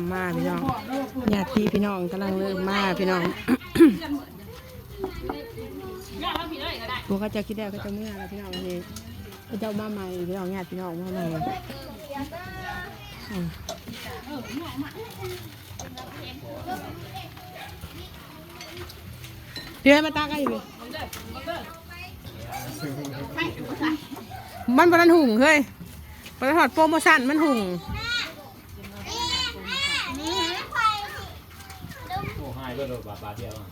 ำมาพี่น้องญาติพี่น้องกำลังเริ่มมาพี่น้องพวกเขาจะคิดได้ก็จะเมื่อแล้วพี่น้องวันนี้เขาจะเอามาใหม่พี่น้องญาติพี่น้องมาใหม่อืมเดี๋ยวให้มาตากันอยู่มันบรันหุ่งเฮ้ยบรันถอดโปรโมชั่นมันหุ่ง โอ้ให้ ก็โดนบาทบาทเดียวอะ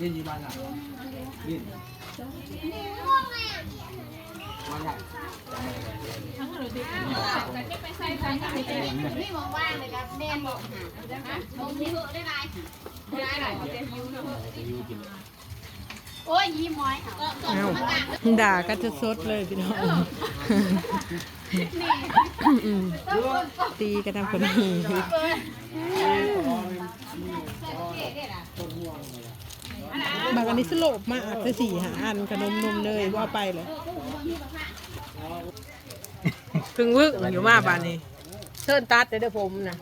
ยินดีมากอะยินมาใหญ่นี่มองว่างเลยครับแม่บอกหาลงที่เหอะได้ไรได้ไรจะยูกิน โอ้ยยิ้มม้อยก็ก่อนเอ้ามากัดด่ากันสดๆเลยพี่น้องอืมตีกันทำคนนี้บางอันนี้สโลบมากคือสี่หาอันขนมนมเลยว่าไปเลยถึงวึกอยู่มาบ้านนี้เทินตัดเด้อผมนะ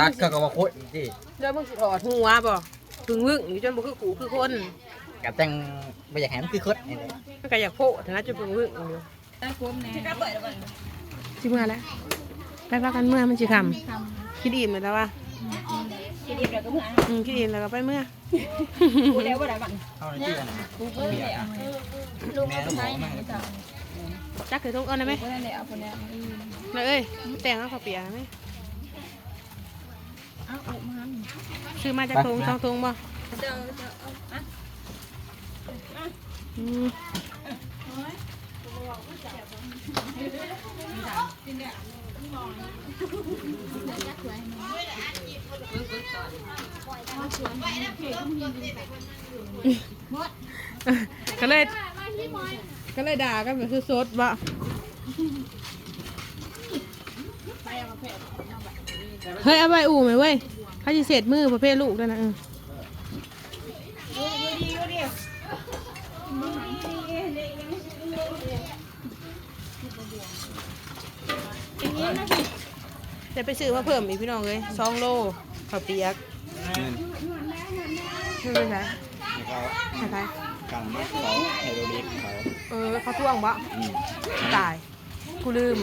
ตัดก็กับว่าโคตรที่เดี๋ยวมึงสิถอดหัวบ่ ถึงวึกอยู่จนบ่คือขู่คือคนกับแต่งไม่อยากให้มันคือโคตรนี่เลยมันก็อยากโพดนะจนถึงวึกอยู่สิเมื่อแล้วไปพักกันเมื่อมันสิคำคิดอิ่มแล้ววะคิดดีเดี๋ยวก็เมื่ออืมคิดอิ่มแล้วก็ไปเมื่อพูดแล้วว่าอะไรบ้างเข้าในที่กันนะลุงแม่ต้องบอกแม่จักเคยต้องเอาได้ไหมก็นั่นแหละเอาคนนี้เลยเอ้ยแต่งเอาข้าวเปียกไหม เอาออกมาซื้อมาจากทงสองทงบ่เจอเจออืมก็เลยก็เลยด่ากันแบบสดๆบ่เฮ้ยเอาไปอู่ไหมเว้ยเขาจะเสร็จมือประเภทลูกด้วยนะเออจะไปซื้อมาเพิ่มอีกพี่น้องเลยสองโลข้าวเปียกไม่เป็นไรเขาไม่เป็นไรกันมากเขาไฮโดรลิกเขาเออเขาท่วงบะอืมตาย กูลืม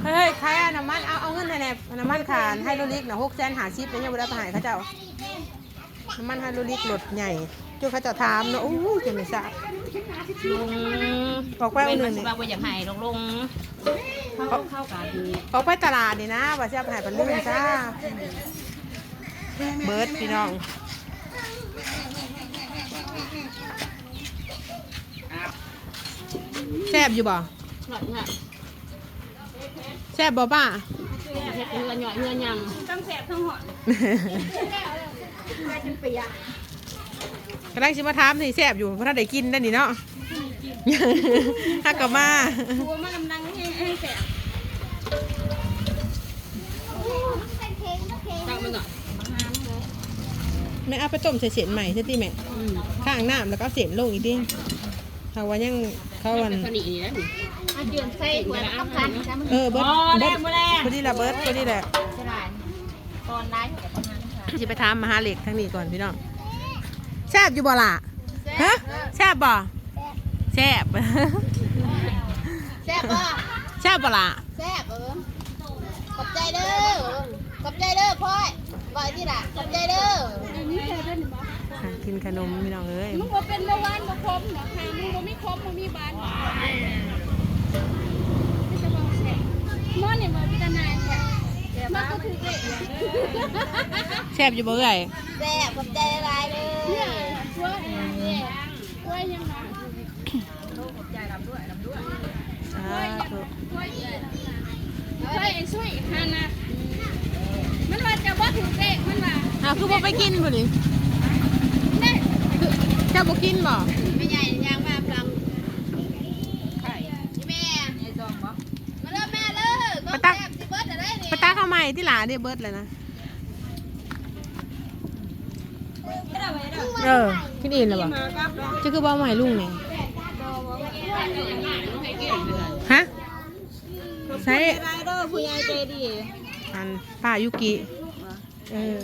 เขาเฮ้ยใครเอาน้ำมันเอาเอาเงินให้แน่น้ำมันขานให้โรลิกนะหกแสนหาชิปแล้วยังไม่ได้ไปใหายเขาเจ้าน้ำมันให้โรลิกรถใหญ่จุเขาเจะถามเนาะอู้ยจะไม่ทราบออกไปเอาหนึ่งนี่ว่าอยากให้ลงลงเข้าเข้ากันออกไปตลาดนี่นะว่าจะเอาไปใหายปันลื่นจ้าเบิร์ดพี่น้องแซบอยู่บ่หน่อยเนี่ย แซบบ่ป้าเห็ดเงือหน่อยเงือยังต้องแสบทั้งหอดจนเปียกกำลังชิมาถามสิแซบอยู่เพราะถ้าได้กินได้นี่เนาะฮักกะมาตัวมันกำลังให้ให้แสบตั้งมันก่อนแม่เอาไปต้มใส่เสียนใหม่ใช่ติแม่ข้างน้ำแล้วก็เอาเสียนลงอีกดิถ้าว่ายังเขาวันสนิทนี่นะอา เดือนใส่หัวน้ำพันจ้ามันเออเบิร์ดอ๋อแรเบิงร์ดมาแรงพอดีละเบิร์ดพอดีแหละฉลาดตอนไล่กับประมาณนี้ค่ะจะไปถามมหาเหล็กทางนี้ก่อนพี่น้องแซบอยู่บ่ล่ะฮะแซบบ่แซบแซ่บป่ะแซบบ่ล่ะแซ่บเออขอบใจเด้อขอบใจเด้อพ่อยบ่อยที่ละขอบใจเด้ออะกินขนมพี่น้องเอ้ยมึงบ่เป็นเมื่อวานบ่คมเนาะค่ะมึงบ่มีคมบ่มีบานนี่จะบอกแซ่ มอนี่บ่พิจารณาแท้มันก็ถือเด็กแซบอยู่บ่เอ้ยแซ่บขอบใจหลายๆเด้เนี่ยอช่วยเนี่ยช่วยยังไงสาธุช่วยช่วยช่วยอีกครั้งนะมันว่าจะบ่ถือเด็กมันว่าอ้าวคือบ่ไปกินบ่นี่เนี่ยเจ้าบ่กินบ่ ไม่ใหญ่ยางมาพลังไข่แม่มาเริ่มแม่เลยก็แซ่บสิเบิร์ดอะไรเนี่ย ไปตาข้าวให ม่ที่หลาเด้เบิร์ดเลยนะ เออกินอิ่มแล้วบ่จะคือบ่เอามาใหม่ลุงเนี่ยบอกว่าฮะใช้ไรเดอร์ผู้ใหญ่ใจดีอันป้ายุกิเออ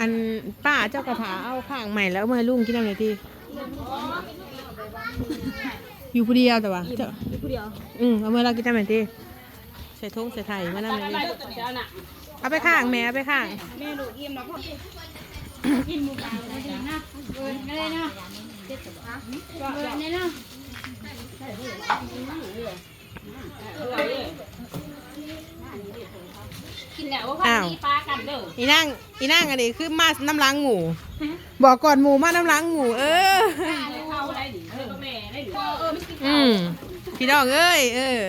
อันป้าเจ้ากระถาเอาข้างใหม่แล้วเอามาให้ลุงกินอะไรทีอยู่ผู้เดียวแต่ว่าเจ้าผู้เดียวอืมเอามาเรากินอะไรทีใส่ทงใส่ไถ่มานั่งเลยเอาไปข้างแม่เอาไปข้างแม่ลูกอิ่มแล้วพ่อกินหมูปลาเลยนะเบิร์นเลยนะเบิร์นเลยนะกินแล้วว่าพันนี้ปลากันเด้ออีนั่งอีนั่งอันนี้คือมาน้ำล้างหมูบอกก่อนหมูมาน้ำล้างหมูเออเขาอะไรดิเออแม่ได้ดิเออมันกินอืมพี่น้องเอ้ยเออ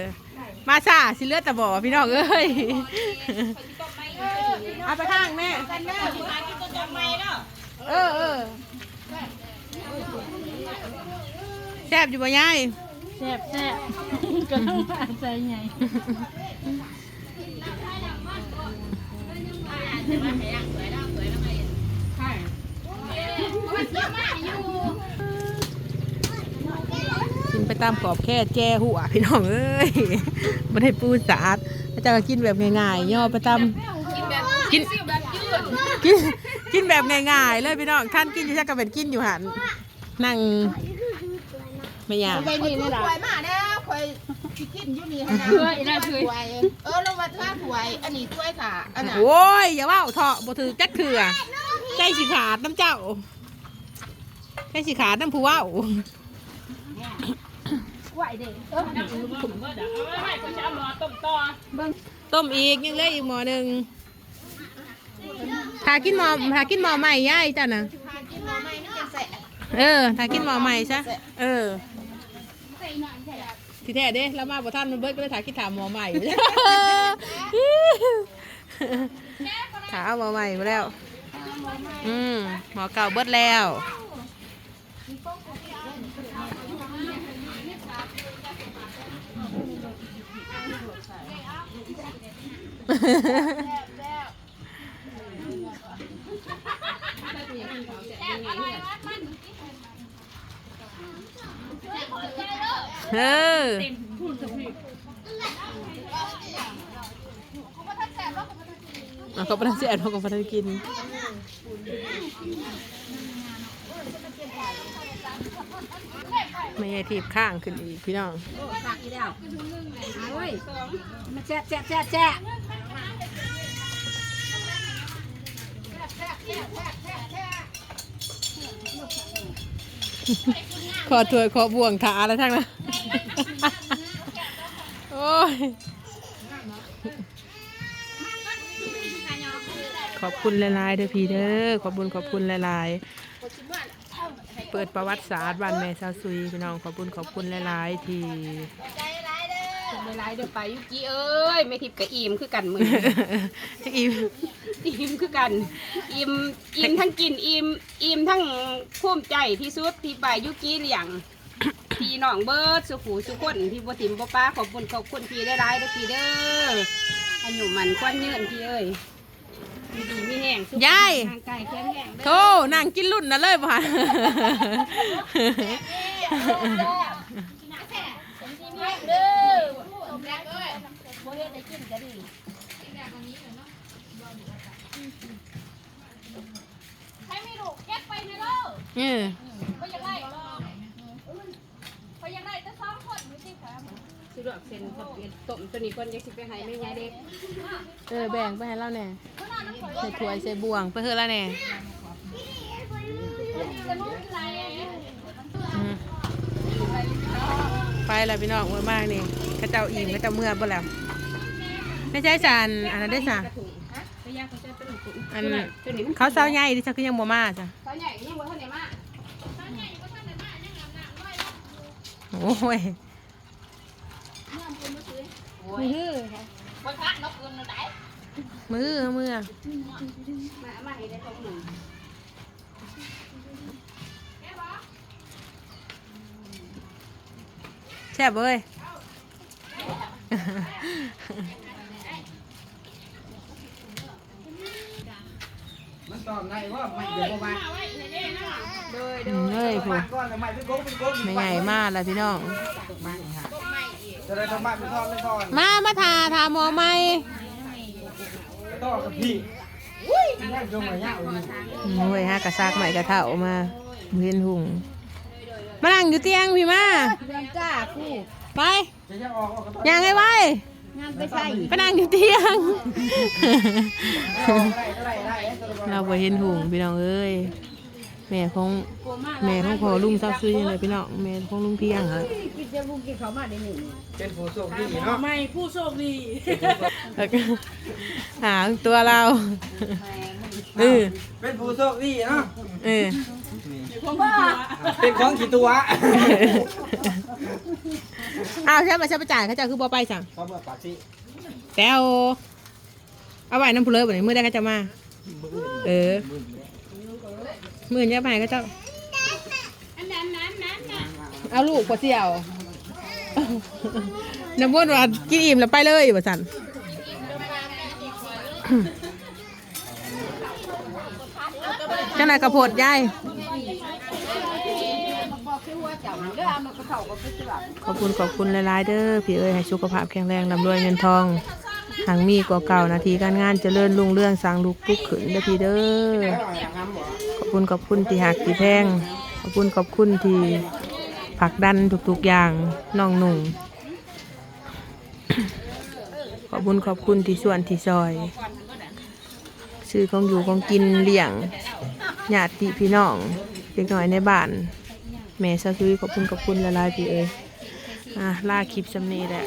มาซาสิเลือดตะบ่อพี่น้องเอ้ยเอาไปข้างแม่กันเด้อปลากินตัวจำไม่เนาะเออเออแซ่บอยู่บ่ยายแซ่บแซ่บก็ต้องปลาใจใหญ่ กินไปตามกรอบแค่แจ้หัวพี่น้องเอ้ยไม่ได้ปูสาดอาจารย์ก็กินแบบง่ายๆย่อไปตามกินกินกินแบบง่ายๆเลยพี่น้องท่านกินอยู่ใช่กับเป็นกินอยู่หันนั่งไม่อยากไปนี่เลยล่ะถวยมาแล้วคอยสิกินอยู่นี่ให้นะเพื่ออีน่าคือถวยเออลงมาท่าถวยอันนี้ถวยค่ะอันน่ะโอ้ยอย่าว่าเถาะบ่ถือจักเถื่อใจสิขาดน้ำเจ้าใจสิขาดน้ำผู้เว่า ไหวเด็กเออน้ำมันถุงก็เดี๋ยวเอาไว้ก็จะเอาหมอต้มต่อเบิ่งต้มอีกยังเหลืออีกหม้อหนึ่งถ้ากินหม้อถ้ากินหม้อใหม่ย่ายจ้ะนะพากินหน่อไม้นี่จะแสะเออถ้ากินหม้อใหม่ซะเออที่แท้เด้แล้วมาบ่ท่านมันเบิดก็เลยถ่ายคิดถามหม้อใหม่ถามหม้อใหม่มาแล้ว อืมหม้อเก่าเบิดแล้ว เออเขาเขาไปทำเสียเขาก็ไปทำกิน ไม่ใช่ทีบข้างขึ้นอีกพี่น้องฝากอีแล้วโอ้ยมาแจ๊ะแจ๊ะแจ๊ะแจ๊ะขอถวยขอบ่วงขาแล้วทั้งนั้นโอ้ยขอบคุณหลายๆเด้อพี่เด้อขอบคุณขอบคุณหลายๆเปิดประวัติศาสตร์บ้านแม่ซาวซุยพี่น้องขอบคุณขอบคุณหลายๆที่เวลาเดี๋ยวไปยุกี้เอ้ยไม่ทิพย์กับอิ่มคือกันมือจะอีอิ่มคือกัน อิ่มอิ่มทั้งกินอิ่มอิ่มทั้งภูมิใจที่สุดที่ไปยุกี้เลี้ยงพี่น้องเบิร์ดสุขูสุขคนพี่บัวติ๋มบัวป้าขอบคุณขอบคุณพี่ได้ร้ายๆเด้อพี่เด้ออายุมันควันยืนพี่เอ้ย ดีดีมีแห้งสุขยาย ทางไก่แข็งแรงเด้อโธ่นั่งกินรุ่นน่ะเลยบ่ฮะเด้อใครไม่รู้เก็บไปในโลกเออเขาอยากไล่เขาอยากไล่แต่สองคนไม่ใช่ค่ะ สิลวกเส้นกับต้มตัวนี้ก่อนยังสิไปให้แม่ยายเด็กเออแบ่งไปให้เราแหน่ใส่ถ้วยใส่บ่วงไปเฮือแล้วแหน่อืมไปแล้วพี่น้องเมื่อมากนี่เข้าเจ้าอิ่มเข้าเจ้าเมื่อบ่แล้วไม่ใช่จานอันนั้นได้จ้ะไปย่างเขาจะเป็นถุงอันตัวนี้เขาเศร้าใหญ่ดิจ้ะคือยังบ่มาจ้ะเขาใหญ่ยังบ่ทันได้มาโอ้ย คนคักนกเกินได้ มือมือมามาให้ได้ตรงหนึ่งแช่บเอ้ยมันตอบไงว่าไม่เดี๋ยวมามาไว้ให้ได้นะโดยอืมเฮ้ยผู้ไม่ใหญ่มากเลยพี่น้อง จะได้ทำบ้านเป็นทอดเป็นทอดมา มาทาทาหมอไหมต่อกับพี่นั่งจงไหนยากอยู่อืมเว้ยฮะกระซากใหม่กระเถามาเวียนหุงมานั่งอยู่เตียงพี่มาเรื่องกล้าคู่ไปจะยังออกออกก็ต้องยังไงไว้งานไปใส่ไปนั่งอยู่เตียงได้ได้ได้ได้เราไปเห็นหุงพี่น้องเอ้ย แม่ของแม่ของพ่อลุงเศร้าซื้อยังไงพี่น้องแม่ของลุงเพียงเหรอกินจะบุกกินเขามาได้หนึ่งเป็นผู้โชคดีเนาะไม่ผู้โชคดีแล้วก็หาตัวเราเออเป็นผู้โชคดีเนาะเออเป็นของขี่ตัวอ้าวใช่ไหมใช่ประจ่ายเขาจะคือบ่ไปสั่งเขาเบิกปากสิแต้วเอาไว้น้ำพุเลยบ่เนี่ยมือได้เขาจะมา เออ มือจะไปเขาจะเอาลูกพอเสี่ยวน้ำมันว่ากินอิ่มแล้วไปเลยบ่สันจังไหนกระโพดยายขอบคุณขอบคุณหลายๆเด้อพี่เอ้ยให้สุขภาพแข็งแรงร่ำรวยเงินทอง หางมีกว่าเก่านาทีการงานเจริญรุ่งเรื่องสร้างลูกปุ๊กขึ้นเด้อพี่เด้อ อบคุณขอบคุณที่หักที่แพงขอบคุณขอบคุณที่ผักดันทุกๆอย่างน้องหนุ่งขอบคุณขอบคุณที่ส่วนที่ซอยซื้อของอยู่ของกินเลี้ยงญาติพี่น้องเล็กน้อยในบ้านแม่ซาซุยขอบคุณขอบคุณละลายพี่เอ้ยอะล่าคลิปสำนีแหละ